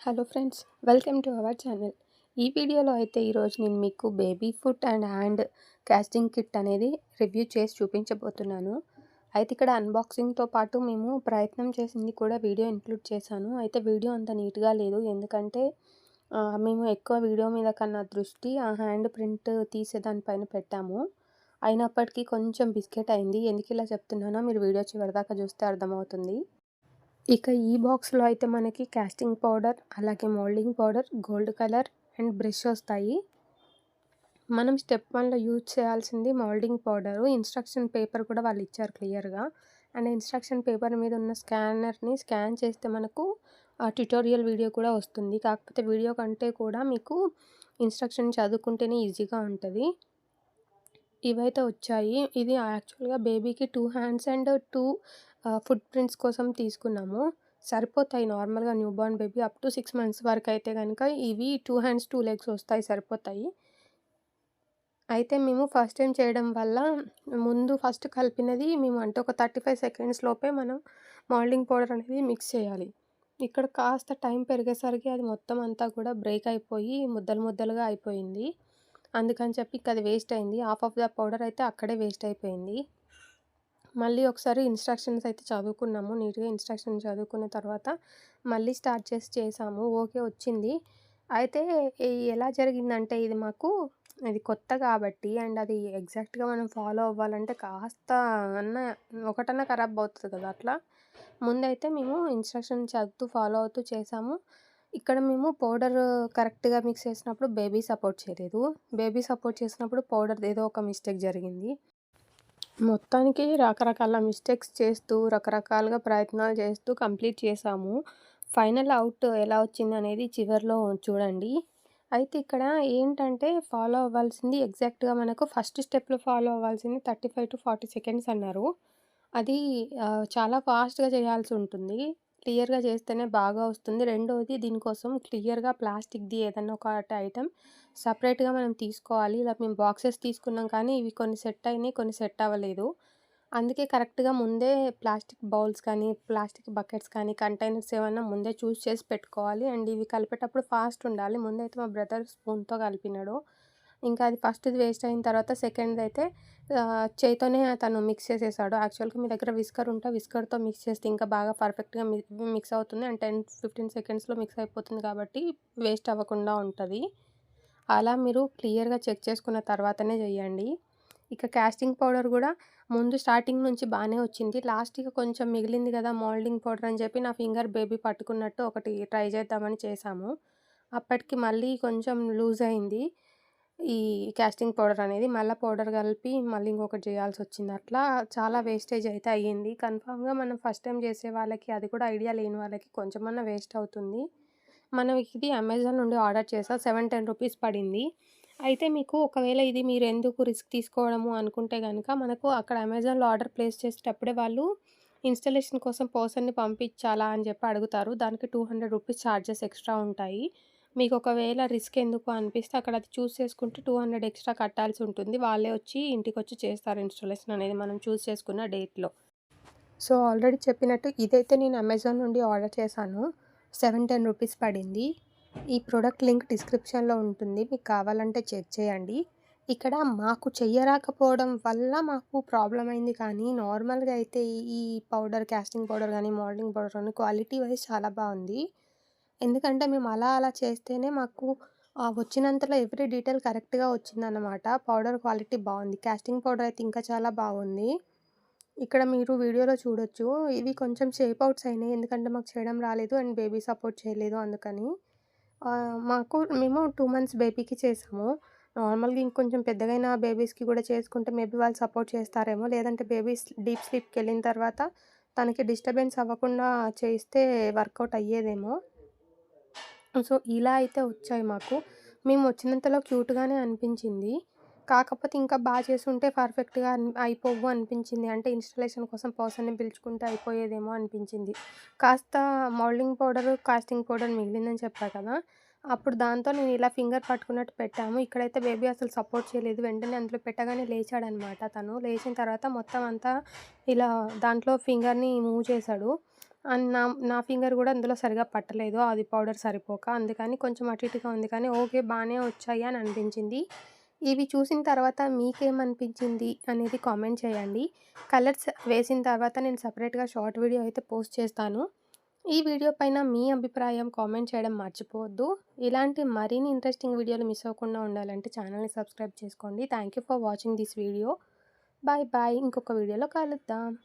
Hello friends welcome to our channel ఈ వీడియోలో అయితే ఈరోజు నేను మీకు baby food and hand casting kit అనేది రివ్యూ చేసి చూపించబోతున్నాను. అయితే ఇక్కడ అన్బాక్సింగ్తో పాటు మేము ప్రయత్నం చేసింది కూడా వీడియో ఇంక్లూడ్ చేశాను. అయితే వీడియో అంత నీట్గా లేదు. ఎందుకంటే మేము ఎక్కువ వీడియో మీద కన్నా దృష్టి ఆ హ్యాండ్ ప్రింట్ తీసేదానిపైన పెట్టాము. అయినప్పటికీ కొంచెం బిస్కెట్ అయింది. ఎందుకు ఇలా చెప్తున్నానో మీరు వీడియో చివరిదాకా చూస్తే అర్థమవుతుంది. ఇక ఈ బాక్స్లో అయితే మనకి కాస్టింగ్ పౌడర్ అలాగే moulding powder gold colour and brush వస్తాయి. మనం స్టెప్ వన్లో యూజ్ చేయాల్సింది మోల్డింగ్ పౌడరు. ఇన్స్ట్రక్షన్ పేపర్ కూడా వాళ్ళు ఇచ్చారు క్లియర్గా. అండ్ ఇన్స్ట్రక్షన్ పేపర్ మీద ఉన్న స్కానర్ని స్కాన్ చేస్తే మనకు ఆ ట్యుటోరియల్ వీడియో కూడా వస్తుంది. కాకపోతే వీడియో కంటే కూడా మీకు ఇన్స్ట్రక్షన్ చదువుకుంటేనే ఈజీగా ఉంటుంది. ఇవైతే వచ్చాయి. ఇది యాక్చువల్గా బేబీకి two hands and two footprints కోసం తీసుకున్నాము. సరిపోతాయి నార్మల్గా newborn baby up to six months వరకు అయితే కనుక ఇవి టూ హ్యాండ్స్ టూ లెగ్స్ వస్తాయి సరిపోతాయి. అయితే మేము ఫస్ట్ టైం చేయడం వల్ల ముందు ఫస్ట్ కలిపినది మేము అంటే ఒక థర్టీ ఫైవ్ సెకండ్స్ లోపే మనం మోల్డింగ్ పౌడర్ అనేది మిక్స్ చేయాలి. ఇక్కడ కాస్త టైం పెరిగేసరికి అది మొత్తం అంతా కూడా బ్రేక్ అయిపోయి ముద్దలు ముద్దలుగా అయిపోయింది. అందుకని చెప్పి ఇక అది వేస్ట్ అయింది. హాఫ్ ఆఫ్ ద పౌడర్ అయితే అక్కడే వేస్ట్ అయిపోయింది. మళ్ళీ ఒకసారి ఇన్స్ట్రక్షన్స్ అయితే చదువుకున్నాము. నీట్గా ఇన్స్ట్రక్షన్ చదువుకున్న తర్వాత మళ్ళీ స్టార్ట్ చేసి చేసాము. ఓకే వచ్చింది. అయితే ఎలా జరిగిందంటే ఇది మాకు ఇది కొత్త కాబట్టి అండ్ అది ఎగ్జాక్ట్గా మనం ఫాలో అవ్వాలంటే కాస్త అన్న ఒకటన్నా ఖరాబ్ అవుతుంది కదా అట్లా. ముందైతే మేము ఇన్స్ట్రక్షన్ చదువుతూ ఫాలో అవుతూ చేసాము. ఇక్కడ మేము పౌడర్ కరెక్ట్గా మిక్స్ చేసినప్పుడు బేబీ సపోర్ట్ చేయలేదు. బేబీ సపోర్ట్ చేసినప్పుడు పౌడర్ ఏదో ఒక మిస్టేక్ జరిగింది. మొత్తానికి రకరకాల మిస్టేక్స్ చేస్తూ రకరకాలుగా ప్రయత్నాలు చేస్తూ కంప్లీట్ చేసాము ఫైనల్ అవుట్ ఎలా వచ్చింది అనేది చివరిలో చూడండి. అయితే ఇక్కడ ఏంటంటే ఫాలో అవ్వాల్సింది ఎగ్జాక్ట్గా మనకు ఫస్ట్ స్టెప్లో ఫాలో అవ్వాల్సింది thirty five to forty seconds అన్నారు. అది చాలా ఫాస్ట్గా చేయాల్సి ఉంటుంది. క్లియర్గా చేస్తేనే బాగా వస్తుంది. రెండవది దీనికోసం క్లియర్గా ప్లాస్టిక్ది ఏదైనా ఒక ఐటమ్ సపరేట్గా మనం తీసుకోవాలి. ఇలా మేము బాక్సెస్ తీసుకున్నాం కానీ ఇవి కొన్ని సెట్ అయినాయి కొన్ని సెట్ అవ్వలేదు. అందుకే కరెక్ట్గా ముందే ప్లాస్టిక్ బౌల్స్ కానీ ప్లాస్టిక్ బకెట్స్ కానీ కంటైనర్స్ ఏమన్నా ముందే చూస్ చేసి పెట్టుకోవాలి. అండ్ ఇవి కలిపేటప్పుడు ఫాస్ట్ ఉండాలి. ముందైతే మా బ్రదర్ స్పూన్తో కలిపినాడు. ఇంకా అది ఫస్ట్ది వేస్ట్ అయిన తర్వాత సెకండ్ అయితే చేతోనే చేయితోనే తను మిక్స్ చేసేసాడు. యాక్చువల్గా మీ దగ్గర విస్కర్ ఉంటే విస్కర్తో మిక్స్ చేస్తే ఇంకా బాగా పర్ఫెక్ట్గా మిక్స్ అవుతుంది. అండ్ టెన్ ఫిఫ్టీన్ సెకండ్స్లో మిక్స్ అయిపోతుంది కాబట్టి వేస్ట్ అవ్వకుండా ఉంటుంది. అలా మీరు క్లియర్గా చెక్ చేసుకున్న తర్వాతనే చేయండి. ఇక క్యాస్టింగ్ పౌడర్ కూడా ముందు స్టార్టింగ్ నుంచి బాగానే వచ్చింది. లాస్ట్కి కొంచెం మిగిలింది కదా మోల్డింగ్ పౌడర్ అని చెప్పి నా ఫింగర్ బేబీ పట్టుకున్నట్టు ఒకటి ట్రై చేద్దామని చేశాము. అప్పటికి మళ్ళీ కొంచెం లూజ్ అయింది. ఈ క్యాస్టింగ్ పౌడర్ అనేది మళ్ళీ పౌడర్ కలిపి మళ్ళీ ఇంకొకటి చేయాల్సి వచ్చింది. అట్లా చాలా వేస్టేజ్ అయితే అయ్యింది. కన్ఫామ్గా మనం ఫస్ట్ టైం చేసే వాళ్ళకి అది కూడా ఐడియా లేని వాళ్ళకి కొంచెమన్నా వేస్ట్ అవుతుంది. మనం ఇది అమెజాన్ నుండి ఆర్డర్ చేసా సెవెన్ టెన్ రూపీస్ పడింది. అయితే మీకు ఒకవేళ ఇది మీరు ఎందుకు రిస్క్ తీసుకోవడము అనుకుంటే కనుక మనకు అక్కడ అమెజాన్లో ఆర్డర్ ప్లేస్ చేసేటప్పుడే వాళ్ళు ఇన్స్టలేషన్ కోసం పర్సన్ని పంపించాలా అని చెప్పి అడుగుతారు. దానికి two hundred rupees charges extra ఉంటాయి. మీకు ఒకవేళ రిస్క్ ఎందుకు అనిపిస్తే అక్కడ అది చూస్ చేసుకుంటే టూ హండ్రెడ్ ఎక్స్ట్రా కట్టాల్సి ఉంటుంది. వాళ్ళే వచ్చి ఇంటికి వచ్చి చేస్తారు ఇన్స్టాలేషన్ అనేది మనం చూస్ చేసుకున్న డేట్లో. సో ఆల్రెడీ చెప్పినట్టు ఇదైతే నేను అమెజాన్ నుండి ఆర్డర్ చేశాను. సెవెన్ టెన్ రూపీస్ పడింది. ఈ ప్రోడక్ట్ లింక్ డిస్క్రిప్షన్లో ఉంటుంది. మీకు కావాలంటే చెక్ చేయండి. ఇక్కడ మాకు చెయ్యరాకపోవడం వల్ల మాకు ప్రాబ్లం అయింది. కానీ నార్మల్గా అయితే ఈ పౌడర్ క్యాస్టింగ్ పౌడర్ కానీ మోడలింగ్ పౌడర్ కానీ క్వాలిటీ వైజ్ చాలా బాగుంది. ఎందుకంటే మేము అలా అలా చేస్తేనే మాకు వచ్చినంతలో ఎవ్రీ డీటెయిల్ కరెక్ట్గా వచ్చిందన్నమాట. పౌడర్ క్వాలిటీ బాగుంది. క్యాస్టింగ్ పౌడర్ అయితే ఇంకా చాలా బాగుంది. ఇక్కడ మీరు వీడియోలో చూడొచ్చు. ఇవి కొంచెం షేప్ అవుట్స్ అయినాయి. ఎందుకంటే మాకు చేయడం రాలేదు అండ్ బేబీ సపోర్ట్ చేయలేదు అందుకని. మాకు మేము టూ మంత్స్ బేబీకి చేసాము. నార్మల్గా ఇంకొంచెం పెద్దగైన బేబీస్కి కూడా చేసుకుంటే మేబీ వాళ్ళు సపోర్ట్ చేస్తారేమో. లేదంటే బేబీ డీప్ స్లీప్కి వెళ్ళిన తర్వాత తనకి డిస్టర్బెన్స్ అవ్వకుండా చేస్తే వర్కౌట్ అయ్యేదేమో. సో ఇలా అయితే వచ్చాయి మాకు. మేము వచ్చినంతలో క్యూట్గానే అనిపించింది. కాకపోతే ఇంకా బాగా చేసుంటే పర్ఫెక్ట్గా అయిపోవు అనిపించింది. అంటే ఇన్స్టలేషన్ కోసం పర్సన్ని పిలుచుకుంటే అయిపోయేదేమో అనిపించింది. కాస్త మౌల్డింగ్ పౌడర్ కాస్టింగ్ పౌడర్ మిగిలిందని చెప్పా కదా! అప్పుడు దాంతో నేను ఇలా ఫింగర్ పట్టుకున్నట్టు పెట్టాము. ఇక్కడైతే బేబీ అసలు సపోర్ట్ చేయలేదు. వెంటనే అందులో పెట్టగానే లేచాడనమాట తను. లేచిన తర్వాత మొత్తం అంతా ఇలా దాంట్లో ఫింగర్ని మూవ్ చేశాడు. అండ్ నా నా ఫింగర్ కూడా అందులో సరిగా పట్టలేదు. అది పౌడర్ సరిపోక అందుకని కొంచెం అటు ఇటుగా ఉంది కానీ ఓకే బాగానే వచ్చాయి అని అనిపించింది. ఇవి చూసిన తర్వాత మీకేమనిపించింది అనేది కామెంట్ చేయండి. కలర్స్ వేసిన తర్వాత నేను సపరేట్గా షార్ట్ వీడియో అయితే పోస్ట్ చేస్తాను. ఈ వీడియో పైన మీ అభిప్రాయం కామెంట్ చేయడం మర్చిపోవద్దు. ఇలాంటి మరిన్ని ఇంట్రెస్టింగ్ వీడియోలు మిస్ అవ్వకుండా ఉండాలంటే ఛానల్ని సబ్స్క్రైబ్ చేసుకోండి. Thank you for watching this video. Bye bye. ఇంకొక వీడియోలో కలుద్దాం.